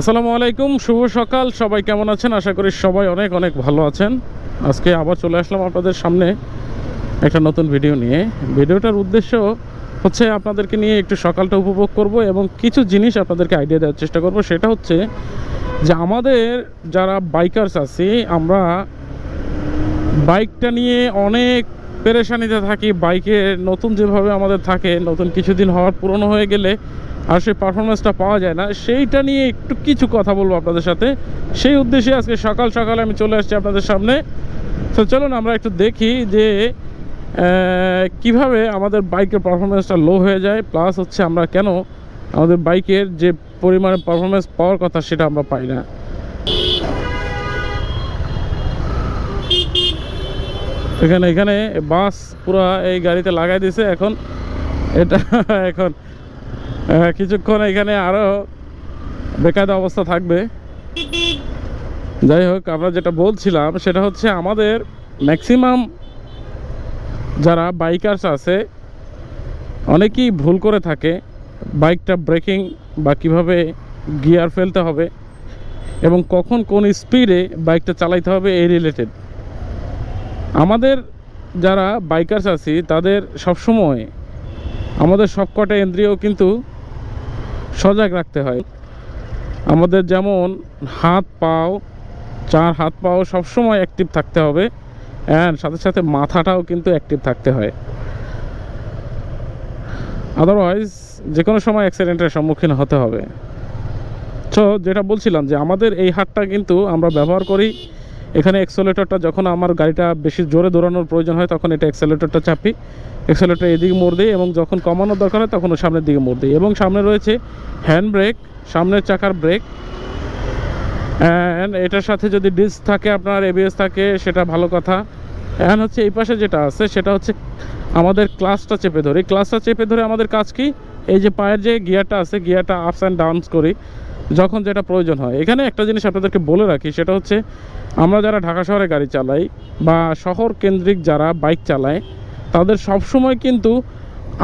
আসসালামু আলাইকুম, শুভ সকাল। সবাই কেমন আছেন? আশা করি সবাই অনেক অনেক ভালো আছেন। আজকে আবার চলে আসলাম আপনাদের সামনে একটা নতুন ভিডিও নিয়ে। ভিডিওটার উদ্দেশ্য হচ্ছে আপনাদেরকে নিয়ে একটু সকালটা উপভোগ করব এবং কিছু জিনিস আপনাদেরকে আইডিয়া দেওয়ার চেষ্টা করব। সেটা হচ্ছে যে আমাদের যারা বাইকার্স আছি, আমরা বাইকটা নিয়ে অনেক পেরেশানিতে থাকি। বাইকে নতুন যেভাবে আমাদের থাকে, নতুন কিছুদিন হওয়ার পুরনো হয়ে গেলে আর সেই পারফরমেন্সটা পাওয়া যায় না, সেইটা নিয়ে একটু কিছু কথা বলব আপনাদের সাথে। সেই উদ্দেশ্যে আজকে সকাল সকালে আমি চলে আসছি আপনাদের সামনে। তো চলুন আমরা একটু দেখি যে কীভাবে আমাদের বাইকের পারফরমেন্সটা লো হয়ে যায় প্লাস হচ্ছে আমরা কেন আমাদের বাইকের যে পরিমাণে পারফরমেন্স পাওয়ার কথা সেটা আমরা পাই না। এখানে এখানে বাস পুরো এই গাড়িতে লাগাই দিয়েছে এখন এটা, এখন কিছুক্ষণ এখানে আরও বেকায়দা অবস্থা থাকবে। যাই হোক, আমরা যেটা বলছিলাম, সেটা হচ্ছে আমাদের ম্যাক্সিমাম যারা বাইকার্স আছে, অনেকেই ভুল করে থাকে বাইকটা ব্রেকিং বা কীভাবে গিয়ার ফেলতে হবে এবং কখন কোন স্পিডে বাইকটা চালাইতে হবে এই রিলেটেড আমাদের যারা বাইকার্স আছি, তাদের সবসময় আমাদের সবকটা ইন্দ্রিয় কিন্তু সজাগ রাখতে হয়। আমাদের যেমন হাত পাও, চার হাত পাও সবসময় অ্যাক্টিভ থাকতে হবে অ্যান্ড সাথে সাথে মাথাটাও কিন্তু অ্যাক্টিভ থাকতে হয়। আদারওয়াইজ যে কোনো সময় অ্যাক্সিডেন্টের সম্মুখীন হতে হবে। তো যেটা বলছিলাম যে আমাদের এই হাতটা কিন্তু আমরা ব্যবহার করি এখানে এক্সেলেটরটা যখন আমার গাড়িটা বেশি জোরে দৌড়ানোর প্রয়োজন হয়, তখন এটা এক্সেলেটরটা চাপি। এক্সেলেটর এদিকে মোড় দিই এবং যখন কমানোর দরকার হয়, তখন সামনের দিকে মোড় দিই এবং সামনে রয়েছে হ্যান্ড ব্রেক সামনের চাকার ব্রেক অ্যান্ড এটার সাথে যদি ডিস্ক থাকে আপনার এবিএস থাকে, সেটা ভালো কথা। অ্যান্ড হচ্ছে এই পাশে যেটা আছে, সেটা হচ্ছে আমাদের ক্লাসটা চেপে ধরি। ক্লাসটা চেপে ধরে আমাদের কাজ কি? এই যে পায়ের যে গিয়ারটা আছে গিয়ারটা আপস অ্যান্ড ডাউনস করি, যখন যেটা প্রয়োজন হয়। এখানে একটা জিনিস আপনাদেরকে বলে রাখি, সেটা হচ্ছে আমরা যারা ঢাকা শহরে গাড়ি চালাই বা শহর কেন্দ্রিক যারা বাইক চালায়, তাদের সবসময় কিন্তু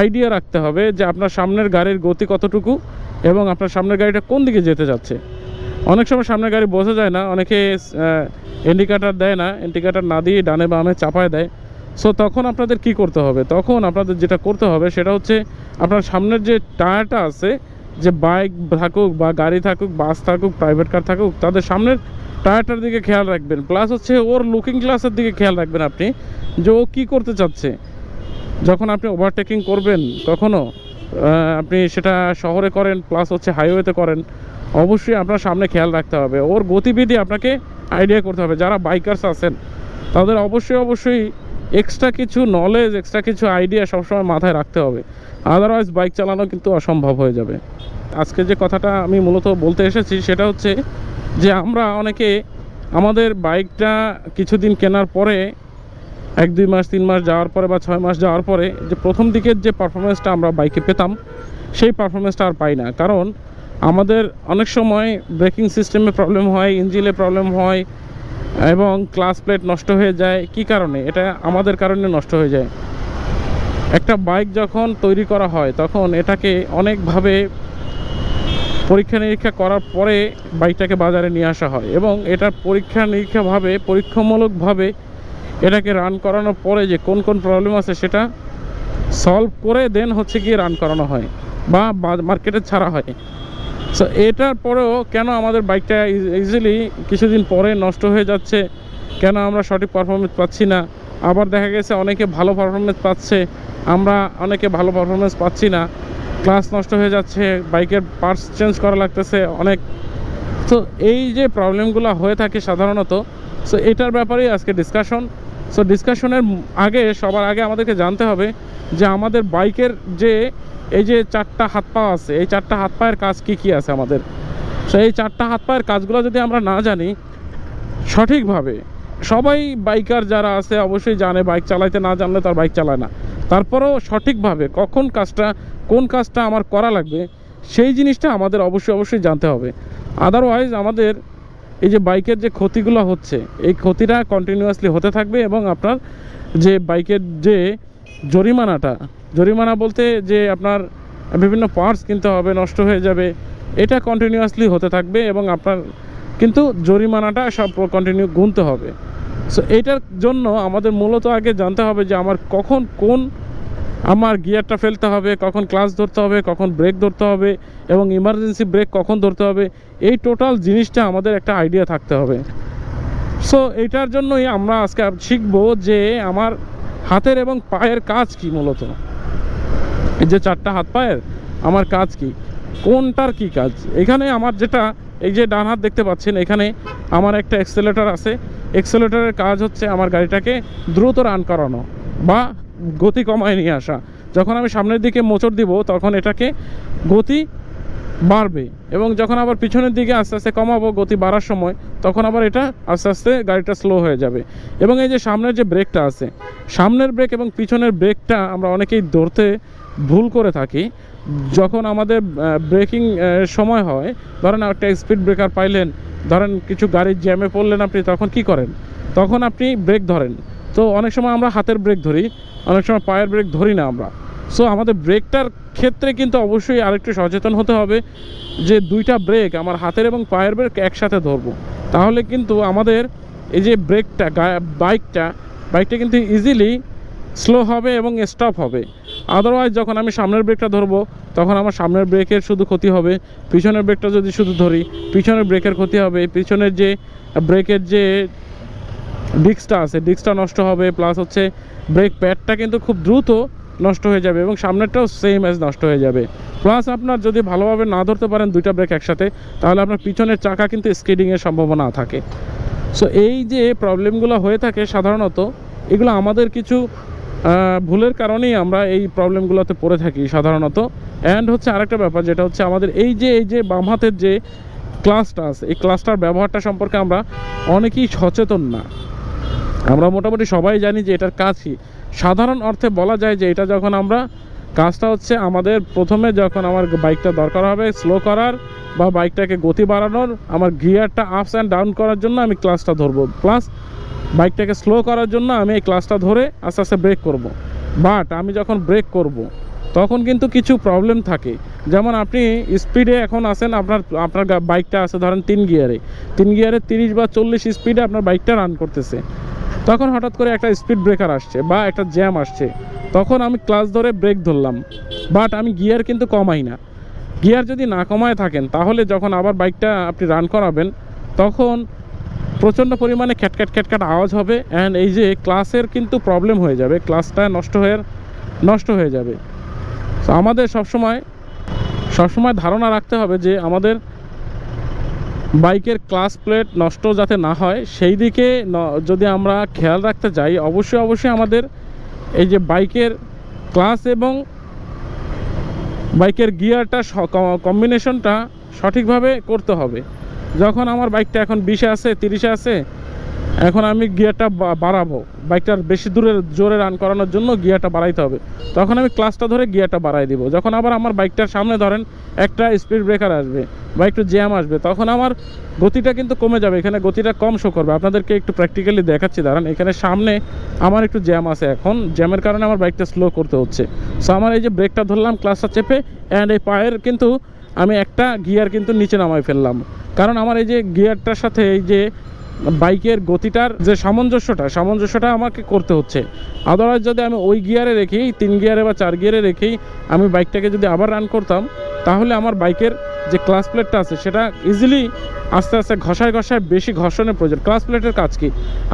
আইডিয়া রাখতে হবে যে আপনার সামনের গাড়ির গতি কতটুকু এবং আপনার সামনের গাড়িটা কোন দিকে যেতে যাচ্ছে। অনেক সময় সামনের গাড়ি বোঝা যায় না, অনেকে ইন্ডিকেটার দেয় না ইন্ডিকেটার না দিয়ে ডানে বামে চাপায় দেয়। সো তখন আপনাদের কি করতে হবে? তখন আপনাদের যেটা করতে হবে সেটা হচ্ছে আপনার সামনের যে টায়ারটা আছে, যে বাইক থাকুক বা গাড়ি থাকুক, বাস থাকুক প্রাইভেট কার থাকুক, তাদের সামনের টায়ারটার দিকে খেয়াল রাখবেন। প্লাস হচ্ছে ওর লুকিং গ্লাসের দিকে খেয়াল রাখবেন আপনি যে ও কী করতে চাচ্ছে। যখন আপনি ওভারটেকিং করবেন কখনো আহ, আপনি সেটা শহরে করেন প্লাস হচ্ছে হাইওয়েতে করেন অবশ্যই আপনার সামনে খেয়াল রাখতে হবে। ওর গতিবিধি আপনাকে আইডিয়া করতে হবে। যারা বাইকার্স আছেন তাদের অবশ্যই অবশ্যই এক্সট্রা কিছু নলেজ এক্সট্রা কিছু আইডিয়া সবসময় মাথায় রাখতে হবে। আদারওয়াইজ বাইক চালানো কিন্তু অসম্ভব হয়ে যাবে। আজকে যে কথাটা আমি মূলত বলতে এসেছি সেটা হচ্ছে যে আমরা অনেকে আমাদের বাইকটা কিছুদিন কেনার পরে, এক দুই মাস, তিন মাস যাওয়ার পরে বা ছয় মাস যাওয়ার পরে যে প্রথম দিকের যে পারফরমেন্সটা আমরা বাইকে পেতাম, সেই পারফরমেন্সটা আর পাই না। কারণ আমাদের অনেক সময় ব্রেকিং সিস্টেমে প্রবলেম হয় ইঞ্জিনে প্রবলেম হয় এবং ক্লাস প্লেট নষ্ট হয়ে যায়। কি কারণে? এটা আমাদের কারণে নষ্ট হয়ে যায়। একটা বাইক যখন তৈরি করা হয়, তখন এটাকে অনেকভাবে পরীক্ষা নিরীক্ষা করার পরে বাইকটাকে বাজারে নিয়ে আসা হয় এবং এটার পরীক্ষা নিরীক্ষাভাবে, পরীক্ষামূলকভাবে এটাকে রান করানোর পরে যে কোন কোন প্রবলেম আছে সেটা সলভ করে দেন হচ্ছে গিয়ে রান করানো হয় বা মার্কেটে ছাড়া হয়। সো এটার পরেও কেন আমাদের বাইকটা ইজিলি কিছুদিন পরে নষ্ট হয়ে যাচ্ছে? কেন আমরা সঠিক পারফরমেন্স পাচ্ছি না? আবার দেখা গেছে অনেকে ভালো পারফরমেন্স পাচ্ছে, আমরা অনেকে ভালো পারফরমেন্স পাচ্ছি না। ক্লাস নষ্ট হয়ে যাচ্ছে, বাইকের পার্টস চেঞ্জ করা লাগতেছে, অনেক। তো এই যে প্রবলেমগুলো হয়ে থাকে সাধারণত সো এটার ব্যাপারেই আজকে ডিসকাশন সো ডিসকাশনের আগে, সবার আগে আমাদেরকে জানতে হবে যে আমাদের বাইকের যে এই যে চারটা হাত পা আছে, এই চারটা হাত পায়ের কাজ কি কি আছে আমাদের? সো এই চারটা হাত পায়ের কাজগুলো যদি আমরা না জানি, সঠিকভাবে সবাই বাইকার যারা আছে, অবশ্যই জানে বাইক চালাইতে না জানলে তার বাইক চালায় না। তারপরেও সঠিকভাবে কখন কাজটা, কোন কাজটা আমার করা লাগবে, সেই জিনিসটা আমাদের অবশ্যই অবশ্যই জানতে হবে। আদারওয়াইজ আমাদের এই যে বাইকের যে ক্ষতিগুলো হচ্ছে, এই ক্ষতিটা কন্টিনিউয়াসলি হতে থাকবে এবং আপনার যে বাইকের যে জরিমানাটা, জরিমানা বলতে যে আপনার বিভিন্ন পার্টস কিনতে হবে, নষ্ট হয়ে যাবে, এটা কন্টিনিউয়াসলি হতে থাকবে এবং আপনার কিন্তু জরিমানাটা সব কন্টিনিউ গুনতে হবে। সো এইটার জন্য আমাদের মূলত আগে জানতে হবে যে আমার কখন কোন আমার গিয়ারটা ফেলতে হবে, কখন ক্লাস ধরতে হবে, কখন ব্রেক ধরতে হবে এবং ইমার্জেন্সি ব্রেক কখন ধরতে হবে, এই টোটাল জিনিসটা আমাদের একটা আইডিয়া থাকতে হবে। সো এইটার জন্যই আমরা আজকে শিখব যে আমার হাতের এবং পায়ের কাজ কি মূলত? এই যে চারটা হাত পায়ের, আমার কাজ কি? কোনটার কি কাজ? এখানে আমার যেটা, এই যে ডান হাত দেখতে পাচ্ছেন, এখানে আমার একটা এক্সেলেটর আছে। এক্সেলেটরের কাজ হচ্ছে আমার গাড়িটাকে দ্রুত রান করানো বা গতি কমায় নিয়ে আসা। যখন আমি সামনের দিকে মোচড় দিব, তখন এটাকে গতি বাড়বে এবং যখন আবার পিছনের দিকে আস্তে আস্তে কমাবো, গতি বাড়ার সময়, তখন আবার এটা আস্তে আস্তে গাড়িটা স্লো হয়ে যাবে। এবং এই যে সামনের যে ব্রেকটা আছে, সামনের ব্রেক এবং পিছনের ব্রেকটা আমরা অনেকেই ধরতে ভুল করে থাকি। যখন আমাদের ব্রেকিং সময় হয়, ধরেন একটা স্পিড ব্রেকার পাইলেন, ধরেন কিছু গাড়ির জ্যামে পড়লেন আপনি, তখন কি করেন? তখন আপনি ব্রেক ধরেন। তো অনেক সময় আমরা হাতের ব্রেক ধরি, অনেক সময় পায়ের ব্রেক ধরি না আমরা। সো আমাদের ব্রেকটার ক্ষেত্রে কিন্তু অবশ্যই আরেকটু সচেতন হতে হবে যে দুইটা ব্রেক আমার হাতের এবং পায়ের ব্রেক একসাথে ধরবো। তাহলে কিন্তু আমাদের এই যে ব্রেকটা বাইকটা বাইকটা কিন্তু ইজিলি স্লো হবে এবং স্টপ হবে। আদারওয়াইজ যখন আমি সামনের ব্রেকটা ধরবো, তখন আমার সামনের ব্রেকের শুধু ক্ষতি হবে। পিছনের ব্রেকটা যদি শুধু ধরি, পিছনের ব্রেকের ক্ষতি হবে। পিছনের যে ব্রেকের যে ডিস্কটা আছে, ডিস্কটা নষ্ট হবে প্লাস হচ্ছে ব্রেক প্যাডটা কিন্তু খুব দ্রুত নষ্ট হয়ে যাবে এবং সামনেরটাও সেম অ্যাজ নষ্ট হয়ে যাবে। প্লাস আপনার যদি ভালোভাবে না ধরতে পারেন দুইটা ব্রেক একসাথে, তাহলে আপনার পিছনের চাকা কিন্তু স্কিডিংয়ের সম্ভাবনা থাকে। সো এই যে প্রবলেমগুলো হয়ে থাকে সাধারণত, এগুলো আমাদের কিছু ভুলের কারণেই আমরা এই প্রবলেমগুলোতে পড়ে থাকি সাধারণত। অ্যান্ড হচ্ছে আরেকটা ব্যাপার, যেটা হচ্ছে আমাদের এই যে এই যে বাম হাতের যে ক্লাসটা আছে, এই ক্লাসটার ব্যবহারটা সম্পর্কে আমরা অনেকেই সচেতন না। আমরা মোটামুটি সবাই জানি যে এটার কাজ সাধারণ অর্থে বলা যায় যে এটা যখন আমরা কাজটা হচ্ছে আমাদের প্রথমে যখন আমার বাইকটা দরকার হবে স্লো করার বা বাইকটাকে গতি বাড়ানোর, আমার গিয়ারটা আপস অ্যান্ড ডাউন করার জন্য আমি ক্লাসটা ধরবো প্লাস বাইকটাকে স্লো করার জন্য আমি এই ক্লাসটা ধরে আস্তে আস্তে ব্রেক করব। বাট আমি যখন ব্রেক করব। তখন কিন্তু কিছু প্রবলেম থাকে যেমন আপনি স্পিডে এখন আসেন আপনার আপনার বাইকটা আছে ধরেন তিন গিয়ারে তিন গিয়ারে তিরিশ বা চল্লিশ স্পিডে আপনার বাইকটা রান করতেছে তখন হঠাৎ করে একটা স্পিড ব্রেকার আসছে বা একটা জ্যাম আসছে। তখন আমি ক্লাস ধরে ব্রেক ধরলাম। বাট আমি গিয়ার কিন্তু কমাই না। গিয়ার যদি না কমায় থাকেন, তাহলে যখন আবার বাইকটা আপনি রান করাবেন, তখন প্রচণ্ড পরিমাণে খ্যাটখ্যাট খ্যাটখ্যাট আওয়াজ হবে অ্যান্ড এই যে ক্লাসের কিন্তু প্রবলেম হয়ে যাবে। ক্লাসটা নষ্ট হয়ে নষ্ট হয়ে যাবে। আমাদের সবসময় সবসময় ধারণা রাখতে হবে যে আমাদের বাইকের ক্লাস প্লেট নষ্ট যাতে না হয়, সেই দিকে যদি আমরা খেয়াল রাখতে যাই, অবশ্যই অবশ্যই আমাদের এই যে বাইকের ক্লাস এবং বাইকের গিয়ারটা কম্বিনেশনটা সঠিকভাবে করতে হবে। যখন আমার বাইকটা এখন বিশে আছে, তিরিশে আছে এখন আমি গিয়ারটা বাড়াবো। বাইকটার বেশি দূরে, জোরে রান করানোর জন্য গিয়ারটা বাড়াইতে হবে। তখন আমি ক্লাসটা ধরে গিয়ারটা বাড়াই দিব। যখন আবার আমার বাইকটার সামনে ধরেন, একটা স্পিড ব্রেকার আসবে বা একটু জ্যাম আসবে, তখন আমার গতিটা কিন্তু কমে যাবে। এখানে গতিটা কম শো করবে। আপনাদেরকে একটু প্র্যাকটিক্যালি দেখাচ্ছি। দাঁড়ান, এখানে সামনে আমার একটু জ্যাম আছে এখন। জ্যামের কারণে আমার বাইকটা স্লো করতে হচ্ছে। সো আমার এই যে ব্রেকটা ধরলাম ক্লাসটা চেপে অ্যান্ড এই পায়ের কিন্তু আমি একটা গিয়ার কিন্তু নিচে নামাই ফেললাম। কারণ আমার এই যে গিয়ারটার সাথে এই যে বাইকের গতিটার যে সামঞ্জস্যটা সামঞ্জস্যটা আমাকে করতে হচ্ছে। আদারওয়াইজ যদি আমি ওই গিয়ারে রেখেই, তিন গিয়ারে বা চার গিয়ারে রেখেই আমি বাইকটাকে যদি আবার রান করতাম, তাহলে আমার বাইকের যে ক্লাস প্লেটটা আছে, সেটা ইজিলি আস্তে আস্তে ঘষায় ঘষায় বেশি ঘর্ষণের প্রয়োজন। ক্লাস প্লেটের কাজ কি?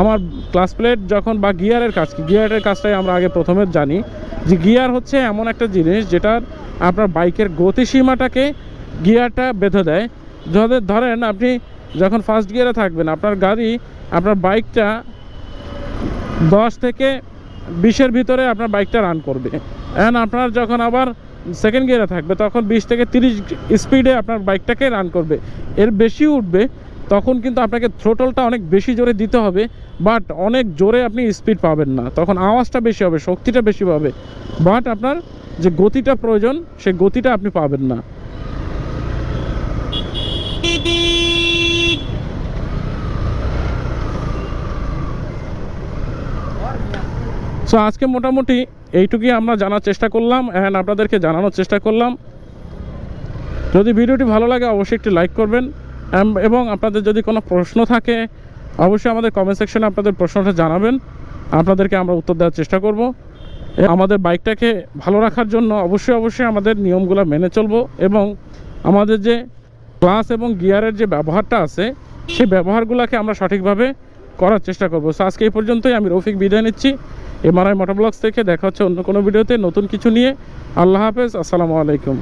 আমার ক্লাস প্লেট যখন বা গিয়ারের কাজ কি? গিয়ারের কাজটাই আমরা আগে প্রথমে জানি যে গিয়ার হচ্ছে এমন একটা জিনিস যেটা আপনার বাইকের গতিসীমাটাকে গিয়ারটা বেঁধে দেয়। ধরেন আপনি যখন ফার্স্ট গিয়ারে থাকবেন, আপনার গাড়ি, আপনার বাইকটা দশ থেকে বিশের ভিতরে আপনার বাইকটা রান করবে। অ্যান্ড আপনার যখন আবার সেকেন্ড গিয়ারে থাকবে, তখন বিশ থেকে তিরিশ স্পিডে আপনার বাইকটাকে রান করবে। এর বেশি উঠবে, তখন কিন্তু আপনাকে থ্রোটলটা অনেক বেশি জোরে দিতে হবে বাট অনেক জোরে আপনি স্পিড পাবেন না। তখন আওয়াজটা বেশি হবে, শক্তিটা বেশি পাবে বাট আপনার যে গতিটা প্রয়োজন সেই গতিটা আপনি পাবেন না। সো আজকে মোটামুটি এইটুকুই আমরা জানার চেষ্টা করলাম অ্যান্ড আপনাদেরকে জানানোর চেষ্টা করলাম। যদি ভিডিওটি ভালো লাগে, অবশ্যই একটি লাইক করবেন। এবং আপনাদের যদি কোনো প্রশ্ন থাকে, অবশ্যই আমাদের কমেন্ট সেকশনে আপনাদের প্রশ্নটা জানাবেন। আপনাদেরকে আমরা উত্তর দেওয়ার চেষ্টা করব। আমাদের বাইকটাকে ভালো রাখার জন্য অবশ্যই অবশ্যই আমাদের নিয়মগুলো মেনে চলবো এবং আমাদের যে ক্লাস এবং গিয়ারের যে ব্যবহারটা আছে, সেই ব্যবহারগুলোকে আমরা সঠিকভাবে করার চেষ্টা করব। সো আজকে এই পর্যন্তই, আমি রফিক বিদায় নিচ্ছি। এমআরআই মোটরব্লগস থেকে দেখা হচ্ছে অন্য কোনো ভিডিওতে। নতুন কিছু নিয়ে। আল্লাহ হাফেজ। আসসালামু আলাইকুম।